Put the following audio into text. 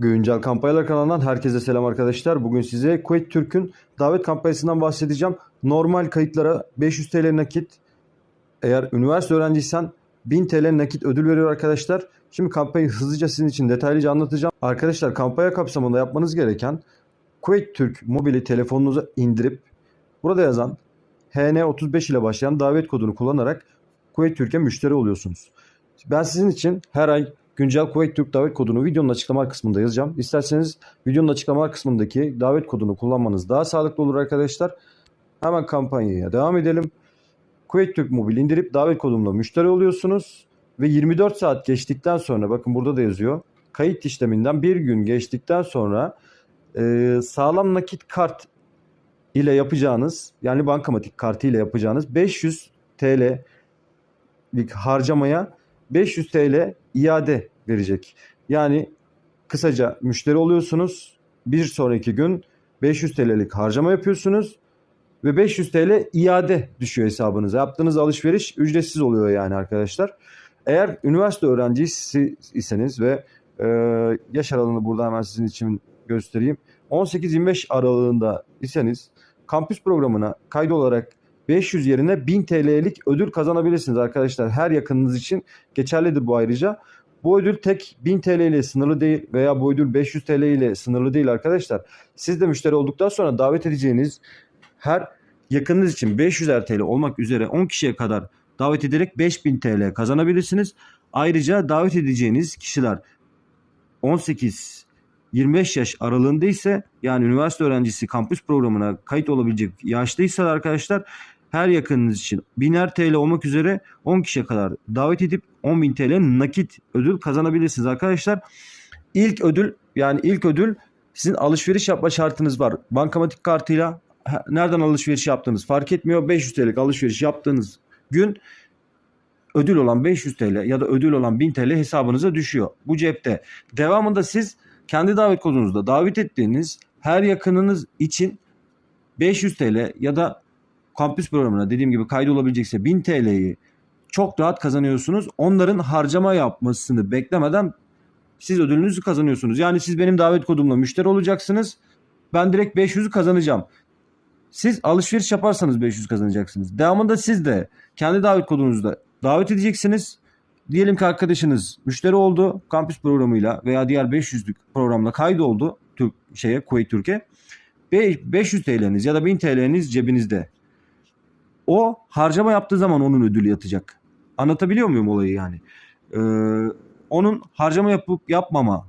Güncel Kampanyalar kanalından herkese selam arkadaşlar. Bugün size Kuveyt Türk'ün davet kampanyasından bahsedeceğim. Normal kayıtlara 500 TL nakit, eğer üniversite öğrenciysen 1000 TL nakit ödül veriyor arkadaşlar. Şimdi kampanyayı hızlıca sizin için detaylıca anlatacağım. Arkadaşlar kampanya kapsamında yapmanız gereken Kuveyt Türk mobili telefonunuza indirip burada yazan HN35 ile başlayan davet kodunu kullanarak Kuveyt Türk'e müşteri oluyorsunuz. Ben sizin için her ay güncel Kuveyt Türk davet kodunu videonun açıklama kısmında yazacağım. İsterseniz videonun açıklama kısmındaki davet kodunu kullanmanız daha sağlıklı olur arkadaşlar. Hemen kampanyaya devam edelim. Kuveyt Türk Mobil indirip davet kodumla müşteri oluyorsunuz. Ve 24 saat geçtikten sonra bakın burada da yazıyor. Kayıt işleminden bir gün geçtikten sonra e, sağlam nakit kart ile yapacağınız yani bankamatik kartı ile yapacağınız 500 TL'lik harcamaya 500 TL iade verecek. Yani kısaca müşteri oluyorsunuz. Bir sonraki gün 500 TL'lik harcama yapıyorsunuz ve 500 TL iade düşüyor hesabınıza. Yaptığınız alışveriş ücretsiz oluyor yani arkadaşlar. Eğer üniversite öğrencisiyseniz ve e, yaş aralığını burada hemen sizin için göstereyim. 18-25 aralığında iseniz kampüs programına kaydolarak 500 yerine 1000 TL'lik ödül kazanabilirsiniz arkadaşlar. Her yakınınız için geçerlidir bu ayrıca. Bu ödül tek 1000 TL ile sınırlı değil veya bu ödül 500 TL ile sınırlı değil arkadaşlar. Siz de müşteri olduktan sonra davet edeceğiniz her yakınınız için 500 TL olmak üzere 10 kişiye kadar davet ederek 5000 TL kazanabilirsiniz. Ayrıca davet edeceğiniz kişiler 18 25 yaş aralığında ise yani üniversite öğrencisi kampüs programına kayıt olabilecek yaşlıysa arkadaşlar her yakınınız için 1000'er TL olmak üzere 10 kişiye kadar davet edip 10.000 TL nakit ödül kazanabilirsiniz arkadaşlar. İlk ödül yani ilk ödül sizin alışveriş yapma şartınız var. Bankamatik kartıyla nereden alışveriş yaptığınız fark etmiyor. 500 TL'lik alışveriş yaptığınız gün ödül olan 500 TL ya da ödül olan 1000 TL hesabınıza düşüyor. Bu cepte. Devamında siz kendi davet kodunuzda davet ettiğiniz her yakınınız için 500 TL ya da kampüs programına dediğim gibi kaydolabilecekse 1000 TL'yi çok rahat kazanıyorsunuz. Onların harcama yapmasını beklemeden siz ödülünüzü kazanıyorsunuz. Yani siz benim davet kodumla müşteri olacaksınız. Ben direkt 500'ü kazanacağım. Siz alışveriş yaparsanız 500 kazanacaksınız. Devamında siz de kendi davet kodunuzda davet edeceksiniz. Diyelim ki arkadaşınız müşteri oldu kampüs programıyla veya diğer 500'lük programla kaydoldu Türk şeye Kuveyt Türkiye. Be- 500 TL'niz ya da 1000 TL'niz cebinizde. O harcama yaptığı zaman onun ödülü yatacak. Anlatabiliyor muyum olayı yani? Ee, onun harcama yapıp yapmama